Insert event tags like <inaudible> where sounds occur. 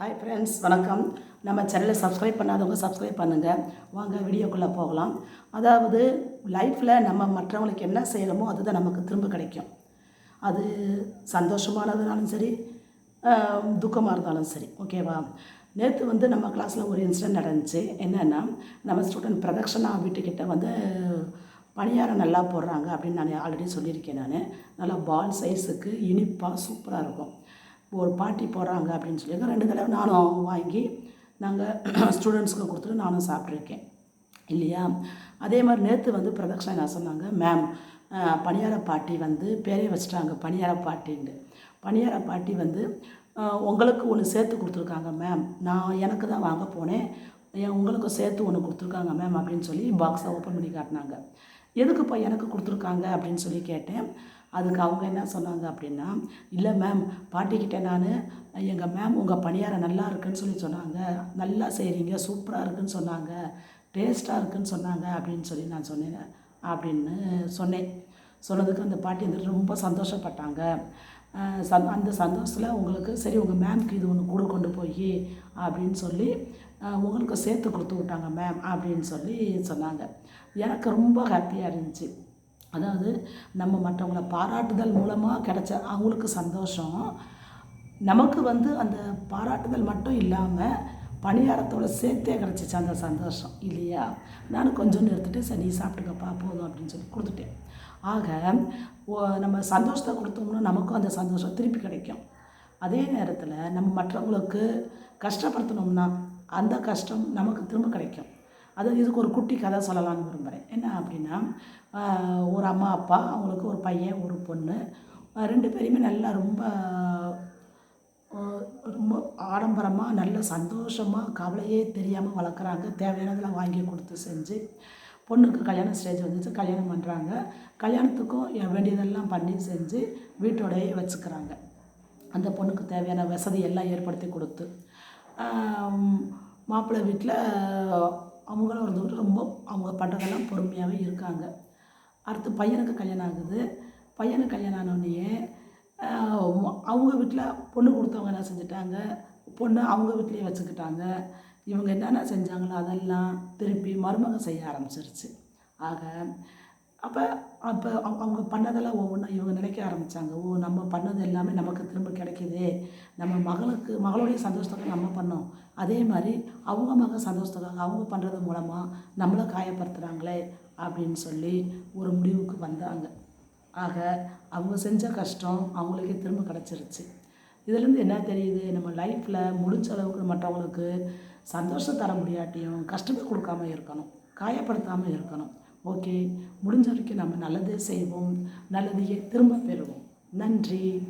Hi friends வணக்கம். நம்ம சேனலை சப்ஸ்கிரைப் பண்ணாதவங்க சப்ஸ்கிரைப் பண்ணுங்கள் வாங்க வீடியோக்குள்ளே போகலாம். அதாவது லைஃப்பில் நம்ம மற்றவங்களுக்கு என்ன செய்கிறோமோ அதுதான் நமக்கு திரும்ப கிடைக்கும். அது சந்தோஷமானதுனாலும் சரி துக்கமாக இருந்தாலும் சரி ஓகேவா நேற்று வந்து நம்ம கிளாஸில் ஒரு இன்சிடென்ட் நடந்துச்சு. என்னென்னா நம்ம ஸ்டூடெண்ட் பிரதக்ஷனா வீட்டுக்கிட்ட வந்து பணியாரம் நல்லா போடுறாங்க அப்படின்னு நான் ஆல்ரெடி சொல்லியிருக்கேன் நான். நல்லா பால் சைஸுக்கு இனிப்பாக சூப்பராக இருக்கும். ஒரு பாட்டி போடுறாங்க அப்படின்னு சொல்லி ரெண்டு தடவை நானும் வாங்கி நாங்கள் ஸ்டூடெண்ட்ஸ்க்கு <clears throat> கொடுத்துட்டு நானும் சாப்பிட்ருக்கேன் இல்லையா? அதே மாதிரி நேற்று வந்து பிரதக்ஷனா என்ன சொன்னாங்க மேம் பணியார பாட்டி வந்து பேரே வச்சுட்டாங்க பணியார பாட்டின்னு பணியார பாட்டி வந்து உங்களுக்கு ஒன்று சேர்த்து கொடுத்துருக்காங்க மேம் நான் எனக்கு தான் வாங்க போனேன். என் உங்களுக்கு சேர்த்து ஒன்று கொடுத்துருக்காங்க மேம் அப்படின்னு சொல்லி பாக்ஸை ஓப்பன் பண்ணி காட்டினாங்க. எதுக்குப்பா எனக்கு கொடுத்துருக்காங்க? அப்படின்னு சொல்லி கேட்டேன். அதுக்கு அவங்க என்ன சொன்னாங்க அப்படின்னா இல்லை மேம் பாட்டிக்கிட்ட நான் எங்கள் மேம் உங்கள் பணியாரம் நல்லா இருக்குன்னு சொல்லி சொன்னாங்க. நல்லா செய்கிறீங்க சூப்பராக இருக்குன்னு சொன்னாங்க. டேஸ்ட்டாக இருக்குன்னு சொன்னாங்க அப்படின்னு சொல்லி நான் சொன்னேன். அப்படின்னு சொன்னேன். சொன்னதுக்கு அந்த பாட்டி வந்துட்டு ரொம்ப சந்தோஷப்பட்டாங்க. சந் அந்த சந்தோஷத்தில் உங்களுக்கு சரி உங்கள் மேம்க்கு இது ஒன்று கூட கொண்டு போய் அப்படின்னு சொல்லி உங்களுக்கு சேர்த்து கொடுத்து விட்டாங்க மேம் அப்படின்னு சொல்லி சொன்னாங்க. எனக்கு ரொம்ப ஹாப்பியாக இருந்துச்சு. அதாவது நம்ம மற்றவங்களை பாராட்டுதல் மூலமாக கிடைச்ச அவங்களுக்கு சந்தோஷம். நமக்கு வந்து அந்த பாராட்டுதல் மட்டும் இல்லாமல் பணியாரத்தோட சேர்த்தே கிடச்சிச்சு அந்த சந்தோஷம் இல்லையா? நான் கொஞ்சம் நிறுத்திட்டு சரி சாப்பிட்டுக்கப்பா போதும் அப்படின்னு சொல்லி கொடுத்துட்டேன். ஆக ஓ- நம்ம சந்தோஷத்தை கொடுத்தோம்னா நமக்கும் அந்த சந்தோஷம் திருப்பி கிடைக்கும். அதே நேரத்தில் நம்ம மற்றவங்களுக்கு கஷ்டப்படுத்தணும்னா அந்த கஷ்டம் நமக்கு திரும்ப கிடைக்கும். அது இதுக்கு ஒரு குட்டி கதை சொல்லலாம்னு விரும்புகிறேன் என்ன அப்படின்னா ஒரு அம்மா அப்பா அவங்களுக்கு ஒரு பையன் ஒரு பொண்ணு ரெண்டு பேரையுமே நல்லா ரொம்ப ரொம்ப ஆடம்பரமாக நல்ல சந்தோஷமாக கவலையே தெரியாமல் வளர்க்குறாங்க. தேவையானதெல்லாம் வாங்கி கொடுத்து செஞ்சு பொண்ணுக்கு கல்யாண ஸ்டேஜ் வந்துச்சு கல்யாணம் பண்ணுறாங்க கல்யாணத்துக்கும் வேண்டியதெல்லாம் பண்ணி செஞ்சு வீட்டோடையே வச்சுக்கிறாங்க. அந்த பொண்ணுக்கு தேவையான வசதி எல்லாம் ஏற்படுத்தி கொடுத்து மாப்பிள்ளை வீட்டில் அவங்களும் இருந்துக்கிட்டு ரொம்ப அவங்க பண்ணுறதெல்லாம் பொறுமையாகவே இருக்காங்க. அடுத்து பையனுக்கு கல்யாணம் ஆகுது. பையனுக்கு கல்யாணம் ஆனோடனே அவங்க வீட்டில் பொண்ணு கொடுத்தவங்க என்ன செஞ்சுட்டாங்க? பொண்ணு அவங்க வீட்லேயே வச்சுக்கிட்டாங்க. இவங்க என்னென்ன செஞ்சாங்களோ அதெல்லாம் திருப்பி மருமகம் செய்ய ஆரம்பிச்சிருச்சு. ஆக அப்போ அப்போ அவங்க பண்ணதெல்லாம் ஒவ்வொன்றா இவங்க நினைக்க ஆரம்பித்தாங்க ஓ நம்ம பண்ணது எல்லாமே நமக்கு திரும்ப கிடைக்கிது. நம்ம மகளுக்கு மகளுடைய சந்தோஷத்துக்காக நம்ம பண்ணோம். அதே மாதிரி அவங்க மகள் சந்தோஷத்துக்காக அவங்க பண்ணுறது மூலமாக நம்மளை காயப்படுத்துகிறாங்களே அப்படின்னு சொல்லி ஒரு முடிவுக்கு வந்தாங்க. ஆக அவங்க செஞ்ச கஷ்டம் அவங்களுக்கே திரும்ப கிடச்சிருச்சு. இதுலேருந்து என்ன தெரியுது? நம்ம லைஃப்பில் முடிஞ்ச அளவுக்கு மற்றவங்களுக்கு சந்தோஷம் தர முடியாட்டியும் கஷ்டத்தை கொடுக்காம இருக்கணும். காயப்படுத்தாமல் இருக்கணும். ஓகே முடிஞ்ச வரைக்கும் நம்ம நல்லதே செய்வோம் நல்லதையே திரும்ப பெறுவோம். நன்றி.